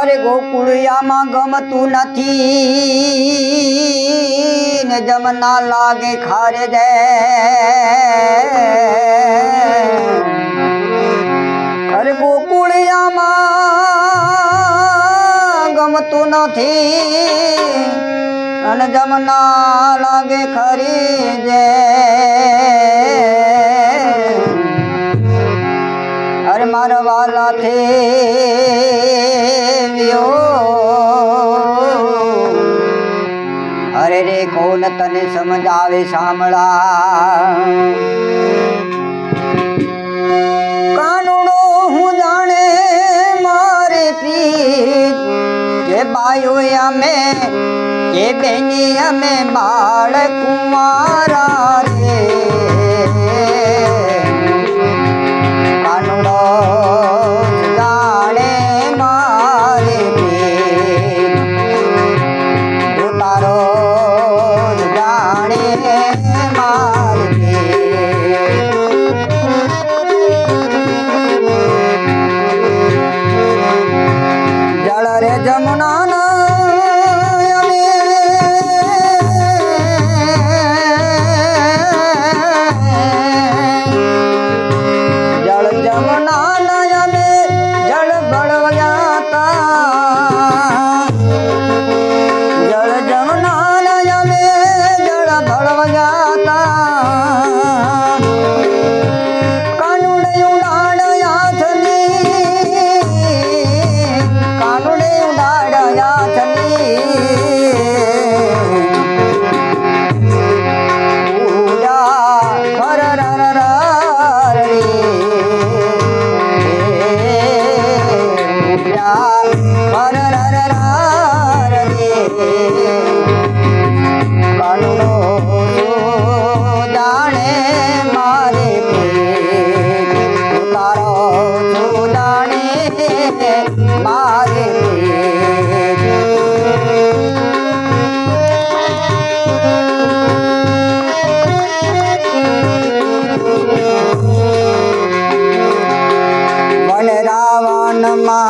અરે ગોકુળિયામાં ગમતું નથી. ને જમના લાગે ખારે દે. અરે ગોકુળિયામાં ગમતું નથી. અને જમના લાગે ખરી જે અરે મારવાલા તને સમજાવે સાંભળા કાનુડો હું જાણે મારે પ્રીત કે બાયો અમે, કે બેની અમે બાળ રે না মা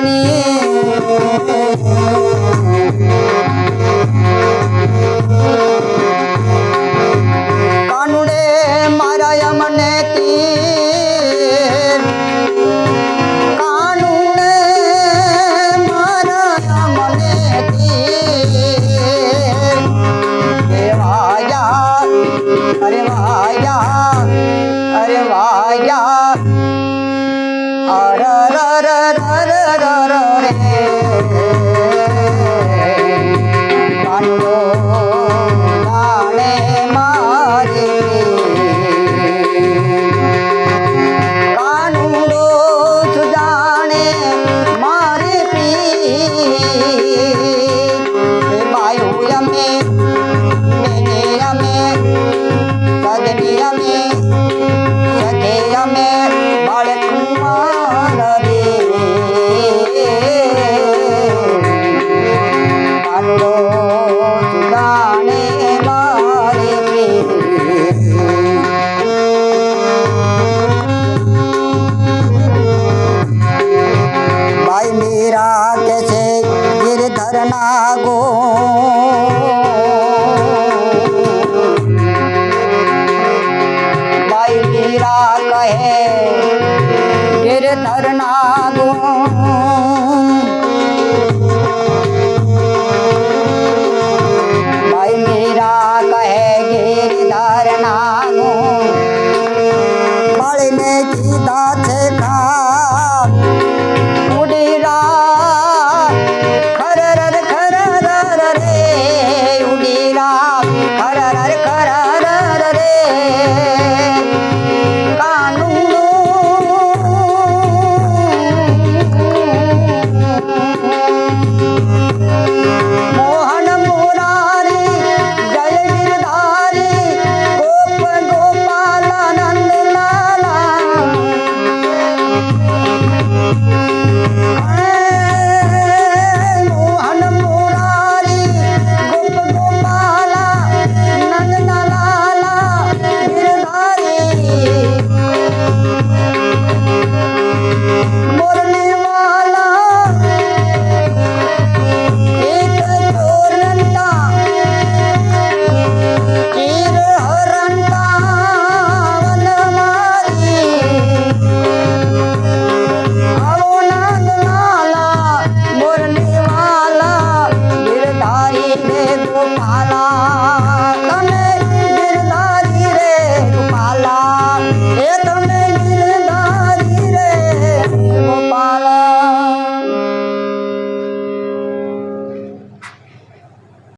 জানি રહે ગીર તરના